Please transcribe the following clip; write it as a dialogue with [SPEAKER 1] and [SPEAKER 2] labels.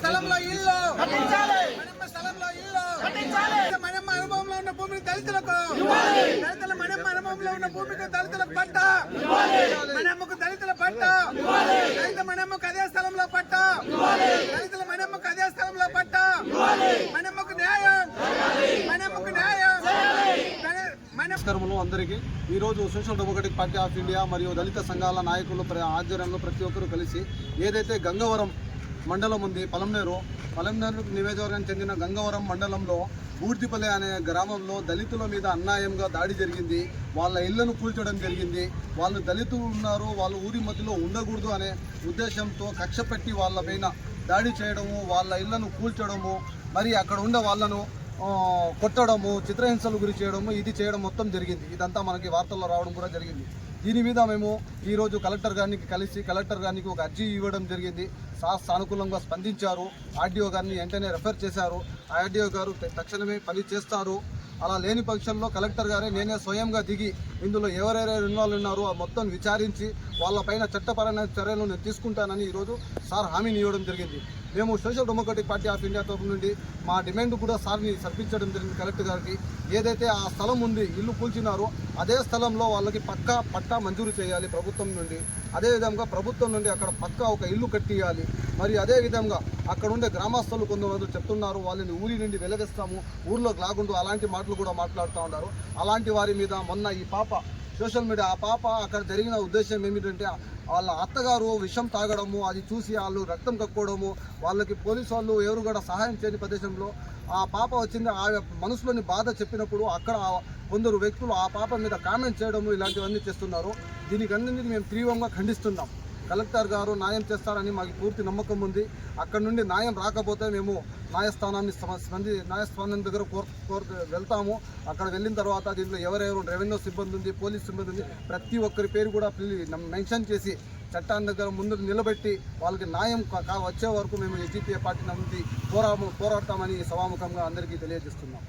[SPEAKER 1] స్థలంలో ఇల్లు. మణిమ్మ స్థలంలో ఇల్లు. మణిమ్మ అనుభవంలో ఉన్న భూమిని దళితులకు. దళితుల మణిమ్మ అనుభవంలో ఉన్న భూమికి దళితులకు పట్ట. మణిమ్మకు దళితుల పట్ట. దళిత మణిమ్మకు అదే స్థలంలో పట్ట. దళితుల మణిమ్మకు అదే స్థలంలో పట్ట. మణిమ్మకు న్యాయం. మణిమ్మకు న్యాయం.
[SPEAKER 2] నమస్కారములు అందరికీ. ఈరోజు social democratic party of India మరియు దళిత సంఘాల నాయకులు ఆధ్వర్యంలో ప్రతి ఒక్కరూ కలిసి ఏదైతే గంగవరం మండలం ఉంది. పలంనేరు పలంనేరు నియోజకవర్గానికి చెందిన గంగవరం మండలంలో బూర్తిపల్లె అనే గ్రామంలో దళితుల మీద అన్యాయంగా దాడి జరిగింది. వాళ్ళ ఇళ్ళను కూల్చడం జరిగింది. వాళ్ళు దళితులు ఉన్నారు. వాళ్ళు ఊరి మధ్యలో ఉండకూడదు అనే ఉద్దేశంతో కక్ష పెట్టి వాళ్ళ పైన దాడి చేయడము వాళ్ళ ఇళ్ళను కూల్చడము మరి అక్కడ ఉన్న వాళ్ళను కొట్టడము చిత్రహింసలు గురి చేయడము ఇది చేయడం మొత్తం జరిగింది. ఇదంతా మనకి వార్తల్లో రావడం కూడా జరిగింది. దీని మీద మేము ఈరోజు కలెక్టర్ గారికి కలిసి కలెక్టర్ గారికి ఒక అర్జీ ఇవ్వడం జరిగింది. సా సానుకూలంగా స్పందించారు. ఆర్డీఓ గారిని వెంటనే రెఫర్ చేశారు. ఆ ఆర్డీఓ గారు తక్షణమే పని చేస్తారు. అలా లేని పక్షంలో కలెక్టర్ గారే నేనే స్వయంగా దిగి ఇందులో ఎవరెవరు ఇన్వాల్వ్ ఉన్నారో ఆ మొత్తం విచారించి వాళ్ళపైన చట్టపరమైన చర్యలు నేను తీసుకుంటానని ఈరోజు సార్ హామీని ఇవ్వడం జరిగింది. మేము social democratic party of India తరఫు నుండి మా డిమాండ్ కూడా సార్ని సర్పించడం జరిగింది కలెక్టర్ గారికి. ఏదైతే ఆ స్థలం ఉంది ఇల్లు కూల్చినారో అదే స్థలంలో వాళ్ళకి పక్కా పట్టా మంజూరు చేయాలి ప్రభుత్వం నుండి. అదేవిధంగా ప్రభుత్వం నుండి అక్కడ పక్కా ఒక ఇల్లు కట్టియాలి. మరి అదే విధంగా అక్కడ ఉండే గ్రామస్తులు కొంతమంది చెప్తున్నారు వాళ్ళని ఊరి నుండి వెలగేస్తాము ఊర్లోకి లాగుండు అలాంటి మాటలు కూడా మాట్లాడుతూ ఉన్నారు. అలాంటి వారి మీద మొన్న ఈ పాప సోషల్ మీడియా. ఆ పాప అక్కడ జరిగిన ఉద్దేశం ఏమిటంటే వాళ్ళ అత్తగారు విషం తాగడము అది చూసి వాళ్ళు రక్తం కక్కోవడము వాళ్ళకి పోలీసు వాళ్ళు ఎవరు కూడా సహాయం చేయని ప్రదేశంలో ఆ పాప వచ్చింది. ఆ మనసులోని బాధ చెప్పినప్పుడు అక్కడ కొందరు వ్యక్తులు ఆ పాప మీద కామెంట్ చేయడము ఇలాంటివన్నీ చేస్తున్నారు. దీనికన్నింటినీ మేము తీవ్రంగా ఖండిస్తున్నాం. కలెక్టర్ గారు న్యాయం చేస్తారని మాకు పూర్తి నమ్మకం ఉంది. అక్కడ నుండి న్యాయం రాకపోతే మేము న్యాయస్థానాన్ని స్పంది న్యాయస్థానం దగ్గర కోర్ కోర్ వెళ్తాము. అక్కడ వెళ్ళిన తర్వాత దీంట్లో ఎవరెవరు రెవెన్యూ సిబ్బంది ఉంది పోలీస్ సిబ్బంది ఉంది ప్రతి ఒక్కరి పేరు కూడా మెన్షన్ చేసి చట్టాన్ని దగ్గర ముందుకు నిలబెట్టి వాళ్ళకి న్యాయం వచ్చే వరకు మేము ఎస్డిపిఏ పార్టీ నుండి పోరా పోరాడతామని సభాముఖంగా అందరికీ తెలియజేస్తున్నాం.